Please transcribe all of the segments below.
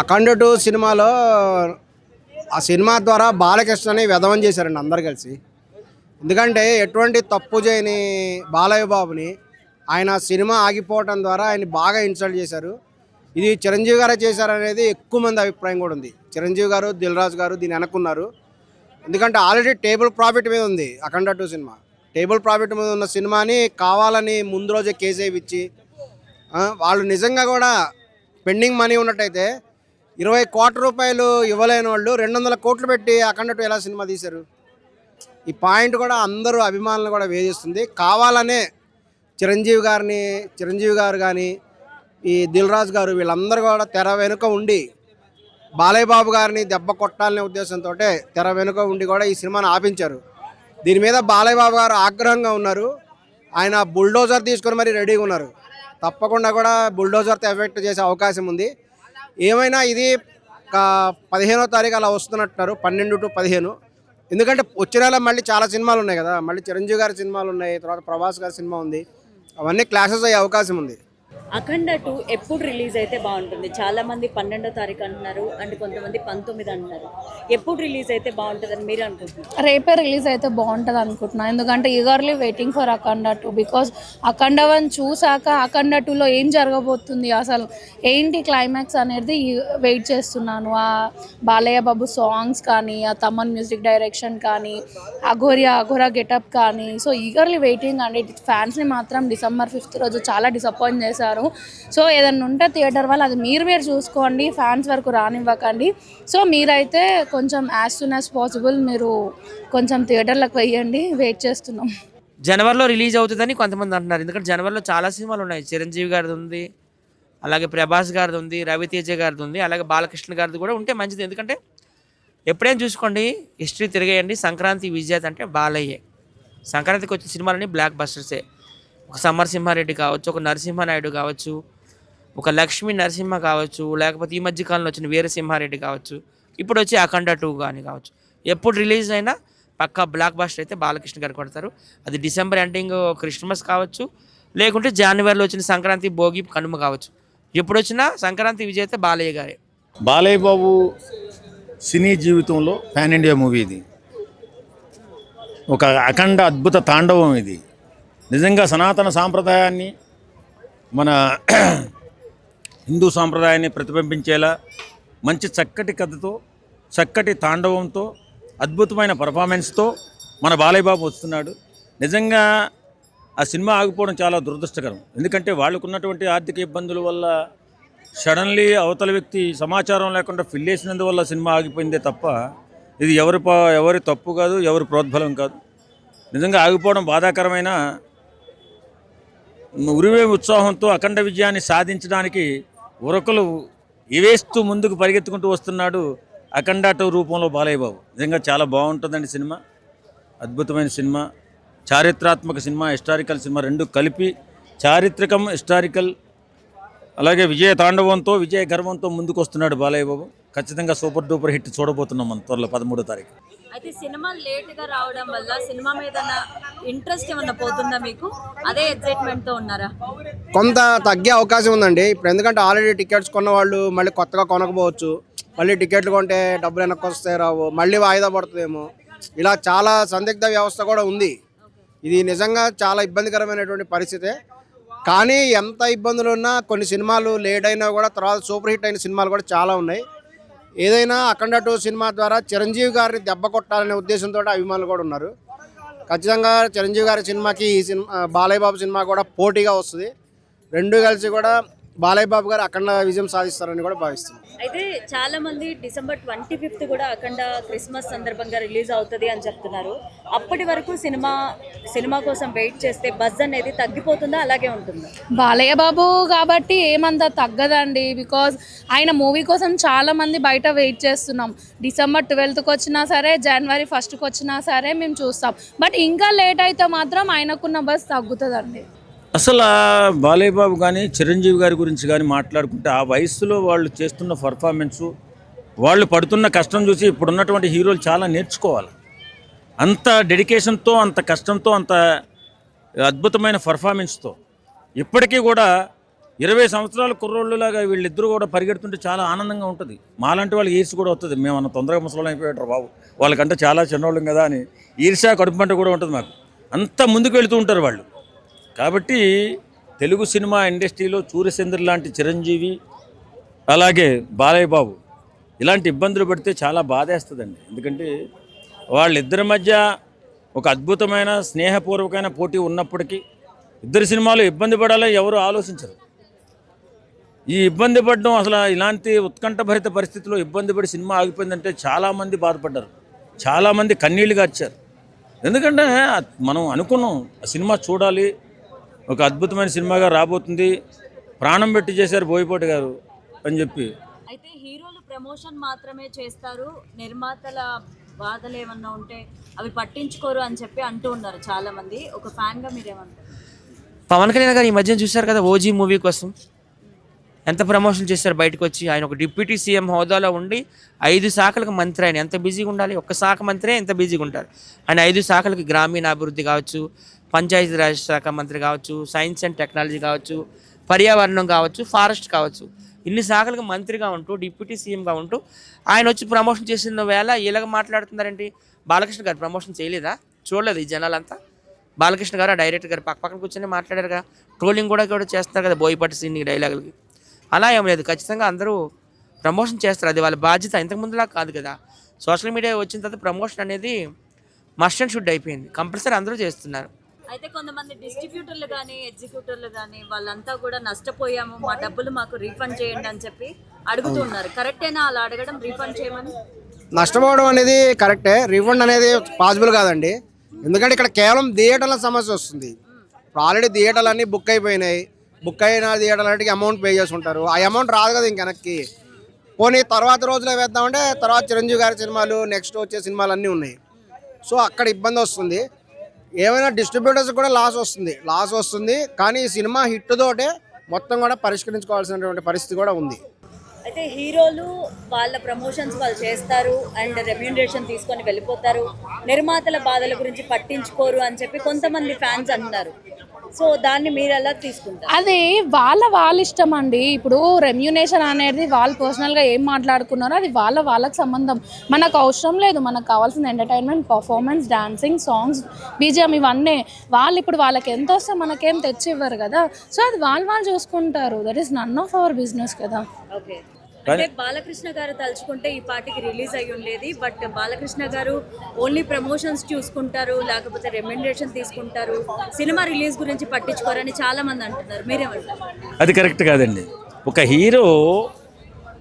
అఖండ two సినిమాలో ఆ cinema ద్వారా బాలకృష్ణని విధవం చేశారండి అందరు కలిసి. ఎందుకంటే ఎటువంటి తప్పు చేయని బాలయ్య బాబుని ఆయన సినిమా ఆగిపోవటం ద్వారా ఆయన బాగా ఇన్సల్ట్ చేశారు. ఇది చిరంజీవి గారే చేశారనేది ఎక్కువ మంది అభిప్రాయం కూడా ఉంది. చిరంజీవి గారు దిల్ రాజు గారు దీన్ని అనుకున్నారు ఎందుకంటే ఆల్రెడీ టేబుల్ ప్రాఫిట్ మీద ఉంది Akhanda two cinema. Table profit మీద ఉన్న సినిమాని కావాలని ముందు రోజే కేసేవి ఇచ్చి వాళ్ళు నిజంగా కూడా పెండింగ్ మనీ ఉన్నట్టయితే ఇరవై కోట్ల రూపాయలు ఇవ్వలేని వాళ్ళు రెండు వందల కోట్లు పెట్టి అఖండ టూ ఎలా సినిమా తీశారు? ఈ పాయింట్ కూడా అందరూ అభిమానులు కూడా వేధిస్తుంది. కావాలనే చిరంజీవి గారిని చిరంజీవి గారు కానీ ఈ దిల్రాజ్ గారు వీళ్ళందరూ కూడా తెర వెనుక ఉండి బాలయ్య బాబు గారిని దెబ్బ కొట్టాలనే ఉద్దేశంతో తెర వెనుక ఉండి కూడా ఈ సినిమాను ఆపించారు. దీని మీద బాలయ్య బాబు గారు ఆగ్రహంగా ఉన్నారు. ఆయన బుల్డోజర్ తీసుకొని మరీ రెడీగా ఉన్నారు. తప్పకుండా కూడా బుల్డోజర్తో ఎఫెక్ట్ చేసే అవకాశం ఉంది. ఏమైనా ఇది పదిహేనో తారీఖు అలా వస్తున్నట్టున్నారు పన్నెండు టు పదిహేను. ఎందుకంటే వచ్చే నెల మళ్ళీ చాలా సినిమాలు ఉన్నాయి కదా. మళ్ళీ చిరంజీవి గారి సినిమాలు ఉన్నాయి తర్వాత ప్రభాస్ గారి సినిమా ఉంది. అవన్నీ క్లాసెస్ అయ్యే అవకాశం ఉంది. అఖండ టూ ఎప్పుడు రిలీజ్ అయితే బాగుంటుంది. చాలామంది పన్నెండో తారీఖు అంటున్నారు అండ్ కొంతమంది పంతొమ్మిది అంటున్నారు. ఎప్పుడు రిలీజ్ అయితే బాగుంటుందని మీరు అనుకుంటున్నారు? రేపే రిలీజ్ అయితే బాగుంటుంది అనుకుంటున్నా. ఎందుకంటే eagerly waiting for Akhanda two because Akhanda one చూసాక అఖండ టూలో ఏం జరగబోతుంది? అసలు ఏంటి క్లైమాక్స్ అనేది వెయిట్ చేస్తున్నాను. ఆ బాలయ్య బాబు సాంగ్స్ కానీ ఆ తమన్ మ్యూజిక్ డైరెక్షన్ కానీ అఘోరియా అఘోరా గెటప్ కానీ సో ఈగర్లీ వెయిటింగ్ అండి ఫ్యాన్స్ని మాత్రం డిసెంబర్ ఫిఫ్త్ రోజు చాలా డిసప్పాయింట్ చేశారు. సో ఏదైనా ఉంటే థియేటర్ వాళ్ళు అది మీరు మీరు చూసుకోండి ఫ్యాన్స్ వరకు రానివ్వకండి. సో మీరైతే కొంచెం యాజ్ సూన్ యాజ్ పాసిబుల్ మీరు కొంచెం థియేటర్లకు వెయ్యండి. వెయిట్ చేస్తున్నాం. జనవరిలో రిలీజ్ అవుతుందని కొంతమంది అంటున్నారు. ఎందుకంటే జనవరిలో చాలా సినిమాలు ఉన్నాయి. చిరంజీవి గారిది ఉంది అలాగే ప్రభాస్ గారిది ఉంది రవితేజ గారిది ఉంది అలాగే బాలకృష్ణ గారిది కూడా ఉంటే మంచిది. ఎందుకంటే ఎప్పుడైనా చూసుకోండి హిస్టరీ తిరిగేయండి. సంక్రాంతి విజేత అంటే బాలయ్యే. సంక్రాంతికి వచ్చిన సినిమాలన్నీ బ్లాక్ బస్టర్సే ఒక సమర్ సింహారెడ్డి కావచ్చు ఒక నరసింహనాయుడు కావచ్చు ఒక లక్ష్మీ నరసింహ కావచ్చు లేకపోతే ఈ మధ్య కాలంలో వచ్చిన వీరసింహారెడ్డి కావచ్చు ఇప్పుడు వచ్చి అఖండ టూ కానీ కావచ్చు. ఎప్పుడు రిలీజ్ అయినా పక్కా బ్లాక్ బాస్టర్ అయితే బాలకృష్ణ గారు కొడతారు. అది డిసెంబర్ ఎండింగ్ క్రిస్మస్ కావచ్చు లేకుంటే జనవరిలో వచ్చిన సంక్రాంతి భోగి కనుమ కావచ్చు. ఎప్పుడు వచ్చినా సంక్రాంతి విజేత బాలయ్య గారే. బాలయ్య బాబు సినీ జీవితంలో పాన్ ఇండియా మూవీ ఇది. ఒక అఖండ అద్భుత తాండవం ఇది. నిజంగా సనాతన సాంప్రదాయాన్ని మన హిందూ సాంప్రదాయాన్ని ప్రతిబింబించేలా మంచి చక్కటి కథతో చక్కటి తాండవంతో అద్భుతమైన పర్ఫార్మెన్స్తో మన బాలయ్యబాబు వస్తున్నాడు. నిజంగా ఆ సినిమా ఆగిపోవడం చాలా దురదృష్టకరం. ఎందుకంటే వాళ్ళకున్నటువంటి ఆర్థిక ఇబ్బందుల వల్ల సడన్లీ అవతల వ్యక్తి సమాచారం లేకుండా ఫిల్ చేసినందువల్ల సినిమా ఆగిపోయిందే తప్ప ఇది ఎవరి ఎవరి తప్పు కాదు ఎవరి ప్రోద్బలం కాదు. నిజంగా ఆగిపోవడం బాధాకరమైన ఉరివే ఉత్సాహంతో అఖండ విజయాన్ని సాధించడానికి ఉరకలు ఇవేస్తూ ముందుకు పరిగెత్తుకుంటూ వస్తున్నాడు అఖండ రూపంలో బాలయ్య బాబు నిజంగా చాలా బాగుంటుందండి సినిమా. అద్భుతమైన సినిమా. చారిత్రాత్మక సినిమా హిస్టారికల్ సినిమా రెండు కలిపి చారిత్రకం హిస్టారికల్ అలాగే విజయ తాండవంతో విజయ గర్వంతో ముందుకు వస్తున్నాడు బాలయ్య బాబు ఖచ్చితంగా సూపర్ డూపర్ హిట్ చూడబోతున్నాం మన త్వరలో పదమూడో తారీఖు. అయితే సినిమా లేట్గా రావడం వల్ల సినిమా మీద ఇంట్రెస్ట్ ఏమన్నా పోతుందా మీకు? అదే ఎగ్జైట్మెంట్తో ఉన్నారా? కొంత తగ్గే అవకాశం ఉందండి. ఇప్పుడు ఎందుకంటే ఆల్రెడీ టికెట్స్ కొన్న వాళ్ళు మళ్ళీ కొత్తగా కొనకపోవచ్చు. మళ్ళీ టికెట్లు కొంటే డబ్బులు వెనక్కి వస్తాయి రావు. మళ్ళీ వాయిదా పడుతుందేమో. ఇలా చాలా సందిగ్ధ వ్యవస్థ కూడా ఉంది. ఇది నిజంగా చాలా ఇబ్బందికరమైనటువంటి పరిస్థితే. కానీ ఎంత ఇబ్బందులు ఉన్నా కొన్ని సినిమాలు లేట్ అయినా కూడా తర్వాత సూపర్ హిట్ అయిన సినిమాలు కూడా చాలా ఉన్నాయి. ఏదైనా అఖండ టూ సినిమా ద్వారా చిరంజీవి గారిని దెబ్బ కొట్టాలనే ఉద్దేశంతో అభిమానులు కూడా ఉన్నారు. ఖచ్చితంగా చిరంజీవి గారి సినిమాకి ఈ సినిమా బాలయ్య బాబు సినిమా కూడా పోటీగా వస్తుంది. రెండు కలిసి కూడా బాలయ్య బాబు గారు అఖండ విజయం సాధిస్తారని కూడా భావిస్తున్నాను అయితే చాలా మంది డిసెంబర్ ట్వంటీ ఫిఫ్త్ కూడా అఖండ క్రిస్మస్ సందర్భంగా రిలీజ్ అవుతుంది అని చెప్తున్నారు. అప్పటి వరకు సినిమా సినిమా కోసం వెయిట్ చేస్తే బజ్ అనేది తగ్గిపోతుందా? అలాగే ఉంటుందా? బాలయ్య బాబు కాబట్టి ఏమంత తగ్గదండి. బికాజ్ ఆయన మూవీ కోసం చాలా మంది బయట వెయిట్ చేస్తున్నాం. డిసెంబర్ ట్వెల్త్కి వచ్చినా సరే జనవరి ఫస్ట్కి వచ్చినా సరే మేము చూస్తాం. బట్ ఇంకా లేట్ అయితే మాత్రం ఆయనకున్న బస్ తగ్గుతుందండి. అసలు ఆ బాలయ్య బాబు కానీ చిరంజీవి గారి గురించి కానీ మాట్లాడుకుంటే ఆ వయసులో వాళ్ళు చేస్తున్న పర్ఫార్మెన్సు వాళ్ళు పడుతున్న కష్టం చూసి ఇప్పుడున్నటువంటి హీరోలు చాలా నేర్చుకోవాలి. అంత డెడికేషన్తో అంత కష్టంతో అంత అద్భుతమైన పర్ఫార్మెన్స్తో. ఇప్పటికీ కూడా ఇరవై సంవత్సరాల కుర్రోళ్ళులాగా వీళ్ళిద్దరూ కూడా పరిగెడుతుంటే చాలా ఆనందంగా ఉంటుంది. మాలాంటి వాళ్ళకి ఈర్ష కూడా వస్తుంది. మేము అన్న తొందరగా ముసలం అయిపోయాడు బాబు. వాళ్ళకంటే చాలా చిన్నవాళ్ళం కదా అని ఈర్ష కడుపుమంట కూడా ఉంటుంది మాకు. అంత ముందుకు వెళుతూ ఉంటారు వాళ్ళు. కాబట్టి తెలుగు సినిమా ఇండస్ట్రీలో సూర్యచంద్ర లాంటి చిరంజీవి అలాగే బాలయ్య బాబు ఇలాంటి ఇబ్బందులు పడితే చాలా బాధేస్తుందండి. ఎందుకంటే వాళ్ళిద్దరి మధ్య ఒక అద్భుతమైన స్నేహపూర్వకమైన పోటీ ఉన్నప్పటికీ ఇద్దరు సినిమాలు ఇబ్బంది పడాలని ఎవరు ఆలోచించరు. ఈ ఇబ్బంది పడడం అసలు ఇలాంటి ఉత్కంఠభరిత పరిస్థితిలో ఇబ్బంది పడి సినిమా ఆగిపోయిందంటే చాలామంది బాధపడ్డారు. చాలామంది కన్నీళ్ళు గార్చారు. ఎందుకంటే మనం అనుకున్నాం ఆ సినిమా చూడాలి ఒక అద్భుతమైన సినిమాగా రాబోతుంది. ప్రాణం పెట్టి చేశారు బోయపాటి గారు అని చెప్పి. అయితే హీరోలు ప్రమోషన్ మాత్రమే చేస్తారు. నిర్మాతల బాధలు ఏమన్నా ఉంటే అవి పట్టించుకోరు అని చెప్పి అంటూ ఉన్నారు చాలా మంది ఒక ఫ్యాన్గా మీరేమంటారు? పవన్ కళ్యాణ్ గారు ఈ మధ్యన చూశారు కదా ఓజీ మూవీ కోసం? ఎంత ప్రమోషన్ చేశారు బయటకు వచ్చి ఆయన ఒక డిప్యూటీ సీఎం హోదాలో ఉండి ఐదు శాఖలకు మంత్రి ఆయన. ఎంత బిజీగా ఉండాలి? ఒక్క శాఖ మంత్రే ఎంత బిజీగా ఉంటారు. ఆయన ఐదు శాఖలకు గ్రామీణ అభివృద్ధి కావచ్చు పంచాయతీరాజ్ శాఖ మంత్రి కావచ్చు సైన్స్ అండ్ టెక్నాలజీ కావచ్చు పర్యావరణం కావచ్చు ఫారెస్ట్ కావచ్చు. ఇన్ని శాఖలకు మంత్రిగా ఉంటూ డిప్యూటీ సీఎంగా ఉంటూ ఆయన వచ్చి ప్రమోషన్ చేసిన వేళ ఇలాగ మాట్లాడుతున్నారేంటి? బాలకృష్ణ గారు ప్రమోషన్ చేయలేదా? చూడలేదు ఈ జనాలంతా. బాలకృష్ణ గారు ఆ డైరెక్టర్ గారు పక్క పక్కన కూర్చొని మాట్లాడారుగా. ట్రోలింగ్ కూడా కూడా చేస్తారు కదా బోయపాటి సీన్ డైలాగులకి. అలా ఏం లేదు. ఖచ్చితంగా అందరూ ప్రమోషన్ చేస్తారు. అది వాళ్ళ బాధ్యత. ఇంతకు ముందులా కాదు కదా. సోషల్ మీడియా వచ్చిన తర్వాత ప్రమోషన్ అనేది మస్ట్ అండ్ షుడ్ అయిపోయింది. కంపల్సరీ అందరూ చేస్తున్నారు. అయితే కొంతమంది డిస్ట్రిబ్యూటర్లు కానీ ఎగ్జిక్యూటర్లు కానీ వాళ్ళంతా కూడా నష్టపోయాము. మా డబ్బులు మాకు రీఫండ్ చేయండి అని చెప్పి అడుగుతున్నారు. కరెక్టేనా? అలా అడగడం రీఫండ్ చేయమని? నష్టపోవడం అనేది కరెక్టే. రిఫండ్ అనేది పాసిబుల్ కాదండి. ఎందుకంటే ఇక్కడ కేవలం థియేటర్ల సమస్య వస్తుంది. ఆల్రెడీ థియేటర్లు అన్నీ బుక్ అయిపోయినాయి. బుక్ అయిన థియేటర్లకి అమౌంట్ పే చేసుకుంటారు. ఉంటారు ఆ అమౌంట్ రాదు కదా ఇంక వెనక్కి. పోనీ తర్వాత రోజులో వేద్దామంటే తర్వాత చిరంజీవి గారి సినిమాలు నెక్స్ట్ వచ్చే సినిమాలు అన్నీ ఉన్నాయి. సో అక్కడ ఇబ్బంది వస్తుంది. ఏమైనా డిస్ట్రిబ్యూటర్స్ కూడా లాస్ వస్తుంది. లాస్ వస్తుంది. కానీ ఈ సినిమా హిట్తోటే మొత్తం కూడా పరిష్కరించుకోవాల్సినటువంటి పరిస్థితి కూడా ఉంది. అయితే హీరోలు వాళ్ళ ప్రమోషన్స్ వాళ్ళు చేస్తారు అండ్ రెమ్యూనరేషన్ తీసుకొని వెళ్ళిపోతారు. నిర్మాతల బాధల గురించి పట్టించుకోరు అని చెప్పి కొంతమంది ఫ్యాన్స్ అంటున్నారు. సో దాన్ని మీరు ఎలా తీసుకుంటారు? అది వాళ్ళ వాళ్ళ ఇష్టం అండి ఇప్పుడు రెమ్యునేషన్ అనేది వాళ్ళు పర్సనల్గా ఏం మాట్లాడుకున్నారో అది వాళ్ళ వాళ్ళకి సంబంధం. మనకు అవసరం లేదు. మనకు కావాల్సిన entertainment performance dancing songs BGM ఇవన్నీ. వాళ్ళు ఇప్పుడు వాళ్ళకి ఎంత వస్తే మనకేం తెచ్చి ఇవ్వరు కదా. సో అది వాళ్ళు వాళ్ళు చూసుకుంటారు. That is none of our business కదా. ఓకే అంటే బాలకృష్ణ గారు తలుచుకుంటే ఈ పాటికి రిలీజ్ అయ్యి ఉండేది బట్ బాలకృష్ణ గారు ఓన్లీ ప్రమోషన్స్ చూసుకుంటారు లేకపోతే రెమ్యునరేషన్ తీసుకుంటారు సినిమా రిలీజ్ గురించి పట్టించుకోరని చాలా మంది అంటున్నారు. మీరేమంటారు? అది కరెక్ట్ కాదండి. ఒక హీరో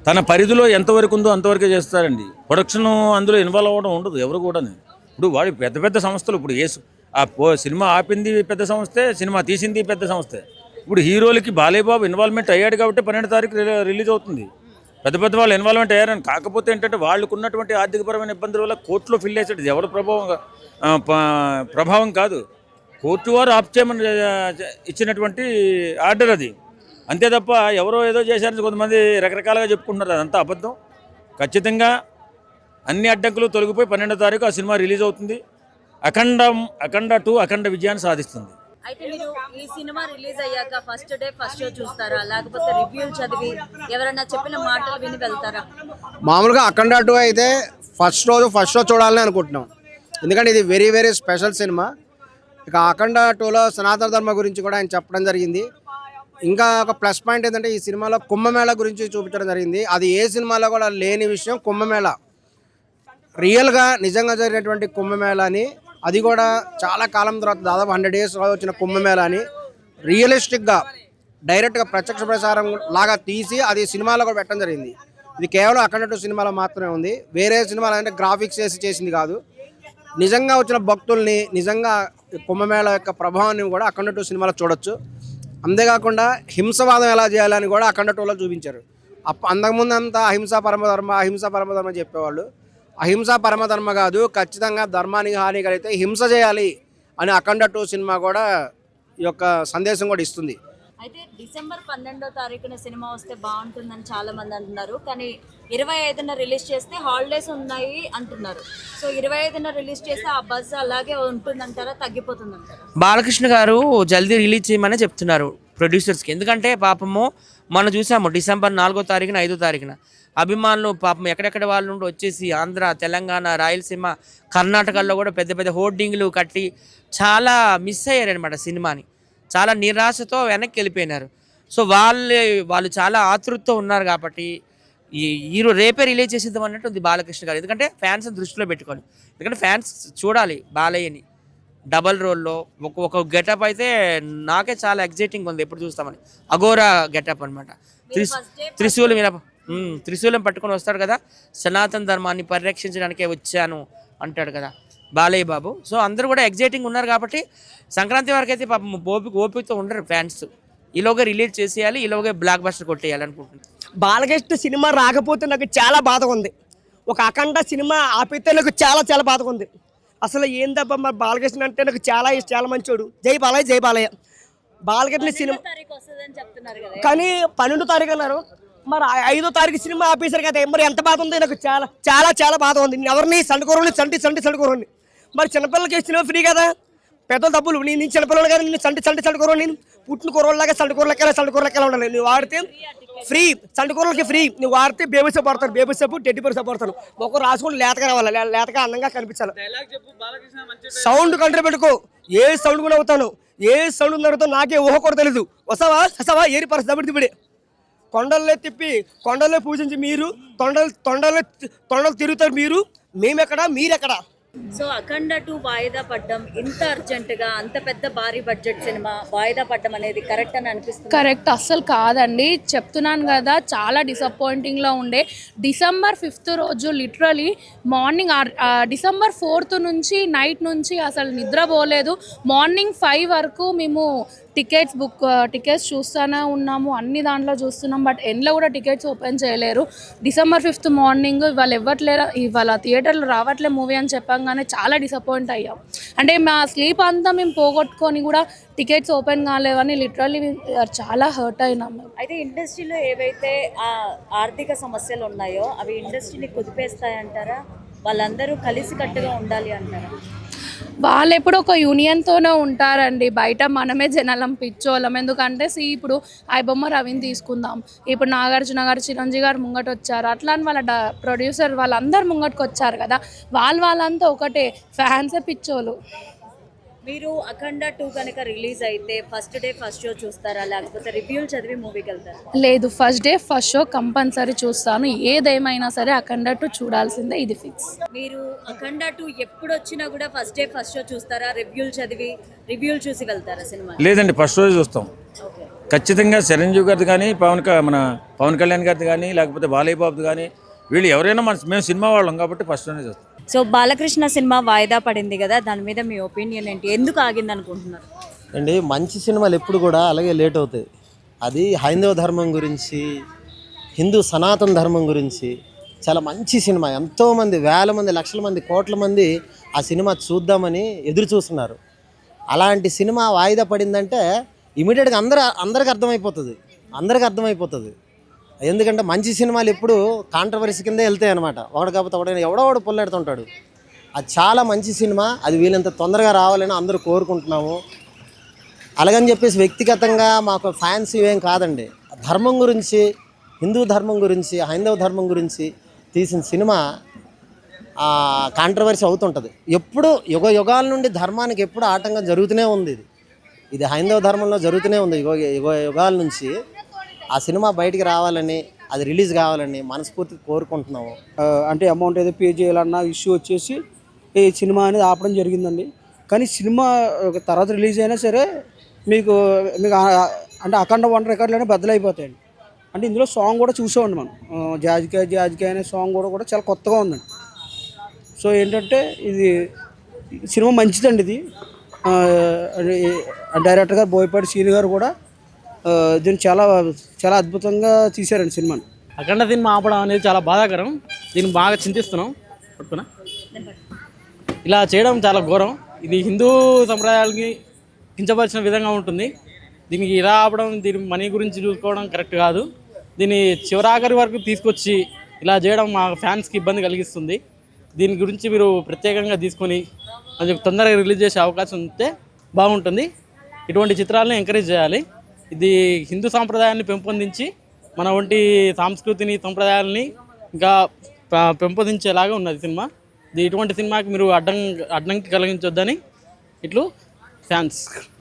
తన పరిధిలో ఎంతవరకు ఉందో అంతవరకే చేస్తారండి. ప్రొడక్షన్ అందులో ఇన్వాల్వ్ అవ్వడం ఉండదు ఎవరు కూడా ఇప్పుడు వాడి పెద్ద పెద్ద సంస్థలు ఇప్పుడు ఏ ఆ సినిమా ఆపింది పెద్ద సంస్థే సినిమా తీసింది పెద్ద సంస్థే. ఇప్పుడు హీరోలకి బాలేబాబు ఇన్వాల్వ్మెంట్ అయ్యాడు కాబట్టి పన్నెండు తారీఖు రిలీ- రిలీజ్ అవుతుంది. పెద్ద పెద్ద వాళ్ళు ఇన్వాల్వ్మెంట్ అయ్యారని. కాకపోతే ఏంటంటే వాళ్ళకు ఉన్నటువంటి ఆర్థికపరమైన ఇబ్బందుల వల్ల కోర్టులో ఫిల్ చేసేది ఎవరి ప్రభావం ప్రభావం కాదు. కోర్టు వారు ఆప్ చేయమని ఇచ్చినటువంటి ఆర్డర్ అది. అంతే తప్ప ఎవరో ఏదో చేశారని కొంతమంది రకరకాలుగా చెప్పుకుంటున్నారు. అదంతా అబద్ధం. ఖచ్చితంగా అన్ని అడ్డంకులు తొలగిపోయి పన్నెండో తారీఖు ఆ సినిమా రిలీజ్ అవుతుంది. అఖండం అఖండ టూ అఖండ విజయాన్ని సాధిస్తుంది. అయితే మీరు ఈ సినిమా రిలీజ్ అయ్యాక ఫస్ట్ డే ఫస్ట్ షో చూస్తారా? లేకపోతే రివ్యూలు చదివి ఎవరైనా చెప్పిన మాటలు విని వెళ్తారా? మామూలుగా అఖండ టూ అయితే ఫస్ట్ రోజు ఫస్ట్ షో చూడాలని అనుకుంటున్నాం. ఎందుకంటే ఇది వెరీ వెరీ స్పెషల్ సినిమా. ఇక అఖండ టూలో సనాతన ధర్మ గురించి కూడా ఆయన చెప్పడం జరిగింది. ఇంకా ఒక ప్లస్ పాయింట్ ఏంటంటే ఈ సినిమాలో కుంభమేళ గురించి చూపించడం జరిగింది. అది ఏ సినిమాలో కూడా లేని విషయం కుంభమేళ. రియల్గా నిజంగా జరిగినటువంటి కుంభమేళాని అది కూడా చాలా కాలం తర్వాత దాదాపు హండ్రెడ్ ఇయర్స్ వచ్చిన కుంభమేళాని రియలిస్టిక్గా డైరెక్ట్గా ప్రత్యక్ష ప్రసారం లాగా తీసి అది సినిమాలో కూడా పెట్టడం జరిగింది. ఇది కేవలం అఖండ సినిమాలో మాత్రమే ఉంది. వేరే సినిమాలు అంటే గ్రాఫిక్స్ వేసి చేసింది కాదు. నిజంగా వచ్చిన భక్తుల్ని నిజంగా కుంభమేళ యొక్క ప్రభావాన్ని కూడా అఖండ టూ సినిమాలో చూడొచ్చు. అంతేకాకుండా హింసవాదం ఎలా చేయాలని కూడా అఖండ టూలో చూపించారు. అప్ప అంతకుముందు అంతా అహింస పరమధర్మ అహింస పరమధర్మ చెప్పేవాళ్ళు. అహింస పరమధర్మ కాదు ఖచ్చితంగా ధర్మానికి హాని కలిగితే హింస చేయాలి అని అఖండ టూ సినిమా కూడా ఈ యొక్క సందేశం కూడా ఇస్తుంది. అయితే డిసెంబర్ పన్నెండో తారీఖున సినిమా వస్తే బాగుంటుందని చాలా మంది అంటున్నారు. కానీ ఇరవై ఐదున రిలీజ్ చేస్తే హాలిడేస్ ఉన్నాయి అంటున్నారు. సో ఇరవై ఐదున రిలీజ్ చేస్తే ఆ బజ్ అలాగే ఉంటుందంటారా తగ్గిపోతుందంటారా? బాలకృష్ణ గారు జల్దీ రిలీజ్ చేయమని చెప్తున్నారు. ప్రొడ్యూసర్స్కి. ఎందుకంటే పాపము మనం చూసాము డిసెంబర్ నాలుగో తారీఖున ఐదో తారీఖున. అభిమానులు పాపం ఎక్కడెక్కడ వాళ్ళ నుండి వచ్చేసి ఆంధ్ర తెలంగాణ రాయలసీమ కర్ణాటకల్లో కూడా పెద్ద పెద్ద హోర్డింగ్లు కట్టి చాలా మిస్ అయ్యారనమాట సినిమాని. చాలా నిరాశతో వెనక్కి వెళ్ళిపోయినారు. సో వాళ్ళు వాళ్ళు చాలా ఆతృతతో ఉన్నారు కాబట్టి ఈ ఈరోజు రేపే రిలీజ్ చేసేద్దాం అన్నట్టు ఉంది బాలకృష్ణ గారు. ఎందుకంటే ఫ్యాన్స్ దృష్టిలో పెట్టుకోవాలి. ఎందుకంటే ఫ్యాన్స్ చూడాలి బాలయ్యని. డబల్ రోల్లో ఒక ఒక గెటప్ అయితే నాకే చాలా ఎగ్జైటింగ్ ఉంది ఎప్పుడు చూస్తామని. అఘోరా గెటప్ అనమాట త్రిశ్ త్రిశూలం వినప ఉమ్, త్రిశూలం పట్టుకొని వస్తాడు కదా సనాతన ధర్మాన్ని పరిరక్షించడానికే వచ్చాను అంటాడు కదా బాలయ్య బాబు. సో అందరూ కూడా ఎగ్జైటింగ్ ఉన్నారు కాబట్టి సంక్రాంతి వరకు అయితే పాపం ఓపిక ఓపికతో ఉండరు ఫ్యాన్స్. ఈలోగా రిలీజ్ చేసేయాలి ఈలోగా బ్లాక్ బస్టర్ కొట్టేయాలి అనుకుంటున్నాను. బాలకృష్ణ సినిమా రాకపోతే నాకు చాలా బాధగా ఉంది. ఒక అఖండ సినిమా ఆపితే నాకు చాలా చాలా బాధగా ఉంది. అసలు ఏందబ్బా మరి బాలకృష్ణ అంటే నాకు చాలా ఇష్టం చాలా మంచోడు. జై బాలయ్య జై బాలయ్య. బాలకృష్ణ సినిమా కానీ పన్నెండో తారీఖు అన్నారు. మరి ఐదో తారీఖు సినిమా ఆపేశారు కదా మరి ఎంత బాధ ఉంది? నాకు చాలా చాలా చాలా బాధ ఉంది. నేను ఎవరిని సండుకోరండి చంటి చంటి సండుకోరండి మరి చిన్నపిల్లలకి సినిమా ఫ్రీ కదా? పెద్ద డబ్బులు నేను నేను చిన్నపిల్లలు కదా నేను చంటి చంటి సండుకోరు నేను. పుట్టిన కూరలాగా సండుకూరలకి సండుకూరలకి ఉండాలి. నువ్వు వాడితే ఫ్రీ సండుకూరలకి ఫ్రీ నువ్వు వాడితే బేబీ సబ్బు పడతాను బేబీ సబ్బు టెడ్డి పేరు సబ్బు పడతాను ఒక రాసుకొని లేతగా రావాలి లేతగా అందంగా కనిపించాలి. సౌండ్ కంట్రీ పెట్టుకో. ఏ సౌండ్ కూడా అవుతాను. ఏ సౌండ్ ఉందో నాకే ఊహ కూడా తెలీదు. వస్తావా? వస్తావా? ఏరి పరిస్థితి దిబిడి కొండల్లో తిప్పి కొండల్లో పూజించి మీరు తొండలు తొండలు తొండలు తిరుగుతారు మీరు. మేమెక్కడ? మీరెక్కడ? సో అఖండ టూ వాయిదా పడ్డం ఇంత అర్జెంటుగా అంత పెద్ద భారీ బడ్జెట్ సినిమా వాయిదా పడ్డం అనేది కరెక్ట్ అని అనిపిస్తుంది? కరెక్ట్. అస్సలు కాదండి. చెప్తున్నాను కదా చాలా డిసప్పాయింటింగ్లో ఉండే. డిసెంబర్ ఫిఫ్త్ రోజు లిటరలీ మార్నింగ్ డిసెంబర్ ఫోర్త్ నుంచి నైట్ నుంచి అసలు నిద్ర పోలేదు. మార్నింగ్ ఫైవ్ వరకు మేము టికెట్స్ బుక్ టికెట్స్ చూస్తూనే ఉన్నాము అన్ని దాంట్లో చూస్తున్నాం బట్ ఎండ్లో కూడా టికెట్స్ ఓపెన్ చేయలేరు. డిసెంబర్ ఫిఫ్త్ మార్నింగ్ ఇవాళ ఇవ్వట్లేరు ఇవాళ థియేటర్లో రావట్లే మూవీ అని చెప్పంగానే చాలా డిసప్పాయింట్ అయ్యాం. అంటే మా స్లీప్ అంతా మేము పోగొట్టుకొని కూడా టికెట్స్ ఓపెన్ కాలేవని లిటరల్లీ చాలా హర్ట్ అయినాం మేము. అయితే ఇండస్ట్రీలో ఏవైతే ఆర్థిక సమస్యలు ఉన్నాయో అవి ఇండస్ట్రీని కుదిపేస్తాయంటారా? వాళ్ళందరూ కలిసికట్టుగా ఉండాలి అంటారా? వాళ్ళు ఎప్పుడు ఒక యూనియన్తోనే ఉంటారండి. బయట మనమే జనాలం పిచ్చోళ్ళం. ఎందుకంటే సి ఇప్పుడు ఐబొమ్మ బొమ్మ రవిని తీసుకుందాం. ఇప్పుడు నాగార్జున గారు చిరంజీవి గారు ముంగట వచ్చారు అట్లా అని వాళ్ళ ప్రొడ్యూసర్ వాళ్ళందరూ ముంగటకు వచ్చారు కదా. వాళ్ళు వాళ్ళంతా ఒకటే. ఫ్యాన్సే పిచ్చోళ్ళు. మీరు అఖండ టూ కనుక రిలీజ్ అయితే ఫస్ట్ డే ఫస్ట్ షో చూస్తారా? లేకపోతే రివ్యూలు చదివి మూవీకి వెళ్తారా? లేదు first day first show compulsory చూస్తాను. ఏదేమైనా సరే అఖండట్టు చూడాల్సిందే ఇది ఫిక్స్ మీరు అఖండ టూ ఎప్పుడు వచ్చినా కూడా ఫస్ట్ డే ఫస్ట్ షో చూస్తారా? రివ్యూలు చదివి రివ్యూలు చూసి వెళ్తారా సినిమా లేదండి ఫస్ట్ రోజు చూస్తాం. ఓకే. ఖచ్చితంగా చిరంజీవి గారిది కానీ పవన్ క- మన పవన్ కళ్యాణ్ గారిది కానీ లేకపోతే బాలయ్య బాబుది కానీ వీళ్ళు ఎవరైనా మన మేము సినిమా వాళ్ళం కాబట్టి ఫస్ట్ రోజే చూస్తాం. సో బాలకృష్ణ సినిమా వాయిదా పడింది కదా దాని మీద మీ ఒపీనియన్ ఏంటి? ఎందుకు ఆగింది అనుకుంటున్నారు? అండి మంచి సినిమాలు ఎప్పుడు కూడా అలాగే లేట్ అవుతాయి. అది హైందవ ధర్మం గురించి హిందూ సనాతన ధర్మం గురించి చాలా మంచి సినిమా. ఎంతోమంది వేల మంది లక్షల మంది కోట్ల మంది ఆ సినిమా చూద్దామని ఎదురు చూస్తున్నారు. అలాంటి సినిమా వాయిదా పడిందంటే ఇమీడియట్గా అందరూ అందరికి అర్థమైపోతుంది. అందరికి అర్థమైపోతుంది. ఎందుకంటే మంచి సినిమాలు ఎప్పుడు కాంట్రవర్సీ కిందే వెళ్తాయి అనమాట ఒకటి కాకపోతే ఒకటి ఎవడో ఒకడు పొల్లెడుతుంటాడు. అది చాలా మంచి సినిమా. అది వీళ్ళంత తొందరగా రావాలని అందరూ కోరుకుంటున్నాము. అలాగని చెప్పేసి వ్యక్తిగతంగా మాకు ఫ్యాన్స్ ఇవేం కాదండి. ధర్మం గురించి హిందూ ధర్మం గురించి హైందవ ధర్మం గురించి తీసిన సినిమా కాంట్రవర్సీ అవుతుంటుంది. ఎప్పుడు యుగ యుగాల నుండి ధర్మానికి ఎప్పుడు ఆటంకం జరుగుతూనే ఉంది ఇది. ఇది హైందవ ధర్మంలో జరుగుతూనే ఉంది. యుగ యుగ యుగాల నుంచి ఆ సినిమా బయటికి రావాలని అది రిలీజ్ కావాలని మనస్ఫూర్తిగా కోరుకుంటున్నాము. అంటే అమౌంట్ ఏదో పే చేయాలన్న ఇష్యూ వచ్చేసి ఈ సినిమా అనేది ఆపడం జరిగిందండి. కానీ సినిమా తర్వాత రిలీజ్ అయినా సరే మీకు మీకు అంటే అఖండ వన్ రికార్డులనే బద్దలైపోతాయండి. అంటే ఇందులో సాంగ్ కూడా చూసామండి మనం. జాజికాయ జాజికాయ అనే సాంగ్ కూడా కూడా చాలా కొత్తగా ఉందండి. సో ఏంటంటే ఇది సినిమా మంచిదండి ఇది. డైరెక్టర్ గారు బోయపాటి సీని గారు కూడా దీన్ని చాలా చాలా అద్భుతంగా తీశారండి సినిమాని అఖండ సినిమా ఆపడం అనేది చాలా బాధాకరం. దీన్ని బాగా చింతిస్తున్నాం. పట్టుకున్నా. ఇలా చేయడం చాలా ఘోరం. ఇది హిందూ సంప్రదాయాలకి కించపరిచిన విధంగా ఉంటుంది. దీనికి ఇలా ఆపడం దీని మనీ గురించి చూసుకోవడం కరెక్ట్ కాదు. దీన్ని చివరాఖరి వరకు తీసుకొచ్చి ఇలా చేయడం మా ఫ్యాన్స్కి ఇబ్బంది కలిగిస్తుంది. దీని గురించి మీరు ప్రత్యేకంగా తీసుకొని కొంచెం తొందరగా రిలీజ్ చేసే అవకాశం ఉంటే బాగుంటుంది. ఇటువంటి చిత్రాలను ఎంకరేజ్ చేయాలి. ఇది హిందూ సాంప్రదాయాన్ని పెంపొందించి మన వంటి సాంస్కృతిని సంప్రదాయాలని ఇంకా పెంపొందించేలాగా ఉన్నది సినిమా. ఇది ఇటువంటి సినిమాకి మీరు అడ్డం అడ్డంకి కలిగించొద్దని ఇట్లు ఫ్యాన్స్.